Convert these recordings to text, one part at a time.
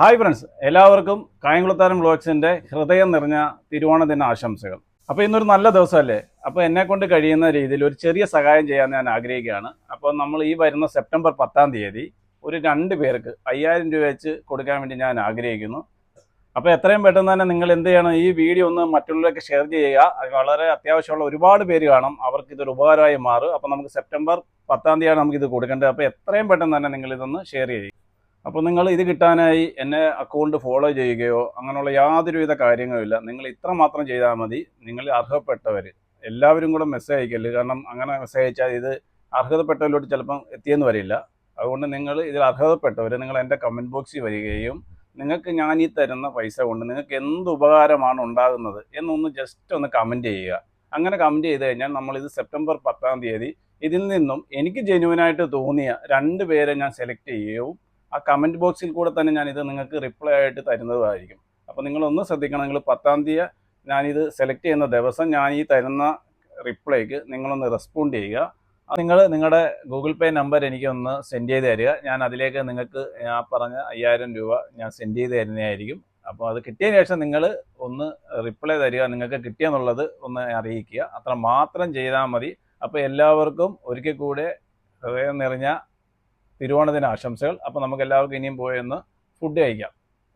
Hi friends എല്ലാവർക്കും കായംകുളത്താരം വ്ളോഗ്സിന്റെ ഹൃദയം നിറഞ്ഞ തിരുവോണ ദിന ആശംസകൾ. അപ്പോൾ ഇന്നൊരു നല്ല ദിവസമല്ലേ? അപ്പോൾ എന്നെ കൊണ്ട് കഴിയുന്ന രീതിയിൽ ഒരു ചെറിയ സഹായം ചെയ്യാൻ ഞാൻ ആഗ്രഹിക്കുകയാണ്. അപ്പോൾ നമ്മൾ ഈ വരുന്ന സെപ്റ്റംബർ പത്താം തീയതി ഒരു രണ്ട് പേർക്ക് അയ്യായിരം രൂപ വെച്ച് കൊടുക്കാൻ വേണ്ടി ഞാൻ ആഗ്രഹിക്കുന്നു. അപ്പോൾ എത്രയും പെട്ടെന്ന് തന്നെ നിങ്ങൾ എന്ത് ചെയ്യണം? ഈ വീഡിയോ ഒന്ന് മറ്റുള്ളവരൊക്കെ ഷെയർ ചെയ്യുക. അത് വളരെ അത്യാവശ്യമുള്ള ഒരുപാട് പേര് കാണും. അവർക്ക് ഇതൊരു ഉപകാരമായി മാറും. അപ്പോൾ നമുക്ക് സെപ്റ്റംബർ പത്താം തീയതിയാണ് നമുക്കിത് കൊടുക്കേണ്ടത്. അപ്പോൾ എത്രയും പെട്ടെന്ന് തന്നെ നിങ്ങളിതൊന്ന് ഷെയർ ചെയ്യുക. അപ്പോൾ നിങ്ങൾ ഇത് കിട്ടാനായി എന്നെ അക്കൗണ്ട് ഫോളോ ചെയ്യുകയോ അങ്ങനെയുള്ള യാതൊരുവിധ കാര്യങ്ങളുമില്ല നിങ്ങൾ ഇത്ര മാത്രം ചെയ്താൽ മതി. നിങ്ങൾ അർഹപ്പെട്ടവർ എല്ലാവരും കൂടെ മെസ്സേജ് അയക്കല്ലേ കാരണം അങ്ങനെ മെസ്സേജ് അയച്ചാൽ ഇത് അർഹതപ്പെട്ടവരിലോട്ട് ചിലപ്പം എത്തിയെന്ന് വരില്ല. അതുകൊണ്ട് നിങ്ങൾ ഇതിൽ അർഹതപ്പെട്ടവർ നിങ്ങൾ എന്റെ കമന്റ് ബോക്സിൽ വരികയും നിങ്ങൾക്ക് ഞാൻ ഈ തരുന്ന പൈസ കൊണ്ട് നിങ്ങൾക്ക് എന്ത് ഉപകാരമാണ് ഉണ്ടാകുന്നത് എന്നൊന്ന് ജസ്റ്റ് ഒന്ന് കമന്റ് ചെയ്യുക. അങ്ങനെ കമന്റ് ചെയ്ത് കഴിഞ്ഞാൽ നമ്മളിത് സെപ്റ്റംബർ പത്താം തീയതി ഇതിൽ നിന്നും എനിക്ക് ജെന്യുവനായിട്ട് തോന്നിയ രണ്ട് പേരെ ഞാൻ സെലക്ട് ചെയ്യുകയും ആ കമന്റ് ബോക്സിൽ കൂടെ തന്നെ ഞാനിത് നിങ്ങൾക്ക് റിപ്ലൈ ആയിട്ട് തരുന്നതായിരിക്കും. അപ്പോൾ നിങ്ങളൊന്ന് ശ്രദ്ധിക്കണം. നിങ്ങൾ പത്താം തീയതി ഞാനിത് സെലക്ട് ചെയ്യുന്ന ദിവസം ഞാൻ ഈ തരുന്ന റിപ്ലൈക്ക് നിങ്ങളൊന്ന് റെസ്പോണ്ട് ചെയ്യുക. നിങ്ങൾ നിങ്ങളുടെ ഗൂഗിൾ പേ നമ്പർ എനിക്കൊന്ന് സെൻഡ് ചെയ്ത് തരിക. ഞാൻ അതിലേക്ക് നിങ്ങൾക്ക് ഞാൻ പറഞ്ഞ അയ്യായിരം രൂപ ഞാൻ സെൻഡ് ചെയ്ത് തരുന്നതായിരിക്കും. അപ്പോൾ അത് കിട്ടിയതിന് ശേഷം നിങ്ങൾ ഒന്ന് റിപ്ലൈ തരിക. നിങ്ങൾക്ക് കിട്ടിയെന്നുള്ളത് ഒന്ന് അറിയിക്കുക. അത്ര മാത്രം ചെയ്താൽ മതി. അപ്പോൾ എല്ലാവർക്കും ഒരിക്കൽ കൂടെ ഹൃദയം നിറഞ്ഞ തിരുവോണദിന ആശംസകൾ. അപ്പോൾ നമുക്ക് എല്ലാവർക്കും ഇനിയും പോയൊന്ന് ഫുഡ് കഴിക്കാം.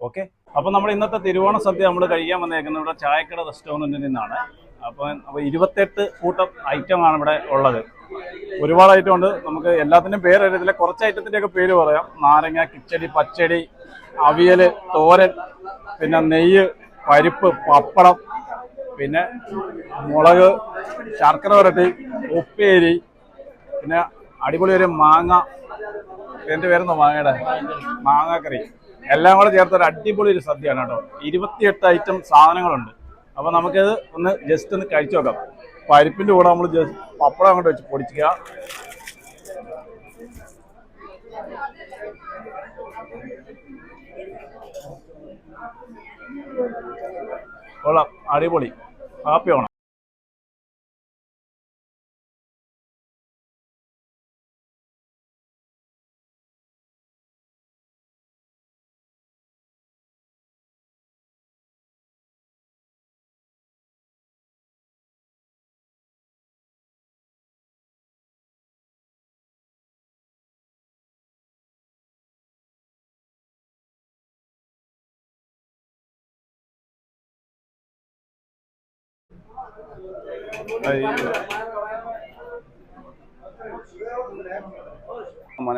ഓക്കെ അപ്പോൾ നമ്മൾ ഇന്നത്തെ തിരുവോണ സദ്യ നമ്മൾ കഴിക്കാൻ വന്നേക്കുന്നത് ഇവിടെ ചായക്കട റെസ്റ്റോറന്റിൽ നിന്നാണ്. അപ്പോൾ അപ്പോൾ ഇരുപത്തെട്ട് കൂട്ടം ഐറ്റമാണ് ഇവിടെ ഉള്ളത്. ഒരുപാട് ഐറ്റം ഉണ്ട്. നമുക്ക് എല്ലാത്തിന്റെയും പേര് അറിയത്തില്ല. കുറച്ച് ഐറ്റത്തിന്റെയൊക്കെ പേര് പറയാം. നാരങ്ങ കിച്ചടി പച്ചടി അവിയൽ തോരൻ പിന്നെ നെയ്യ് പരിപ്പ് പപ്പടം പിന്നെ മുളക് ശർക്കര വരട്ടി ഉപ്പേരി പിന്നെ അടിപൊളി ഒരു മാങ്ങ എന്റെ പേരെന്തോ മാങ്ങയുടെ? മാങ്ങാക്കറി. എല്ലാം കൂടെ ചേർത്തൊരു അടിപൊളി ഒരു സദ്യയാണ് കേട്ടോ. ഇരുപത്തിയെട്ട് ഐറ്റം സാധനങ്ങളുണ്ട്. അപ്പൊ നമുക്കിത് ഒന്ന് ജസ്റ്റ് ഒന്ന് കഴിച്ചു നോക്കാം. പരിപ്പിന്റെ കൂടെ നമ്മൾ ജസ്റ്റ് പപ്പടം അങ്ങോട്ട് വെച്ച് പൊടിക്കുക കൊള്ളാം. അടിപൊളി. ഹാപ്പി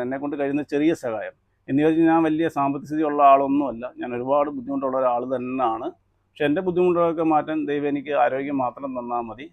എന്നെ കൊണ്ട് കഴിയുന്ന ചെറിയ സഹായം. എന്ന് വെച്ചാൽ ഞാൻ വലിയ സാമ്പത്തിക സ്ഥിതി ഉള്ള ആളൊന്നുമല്ല. ഞാൻ ഒരുപാട് ബുദ്ധിമുട്ടുള്ള ഒരാൾ തന്നെയാണ്. പക്ഷെ എന്റെ ബുദ്ധിമുട്ടുകളൊക്കെ മാറ്റാൻ ദൈവം എനിക്ക് ആരോഗ്യം മാത്രം തന്നാൽ മതി.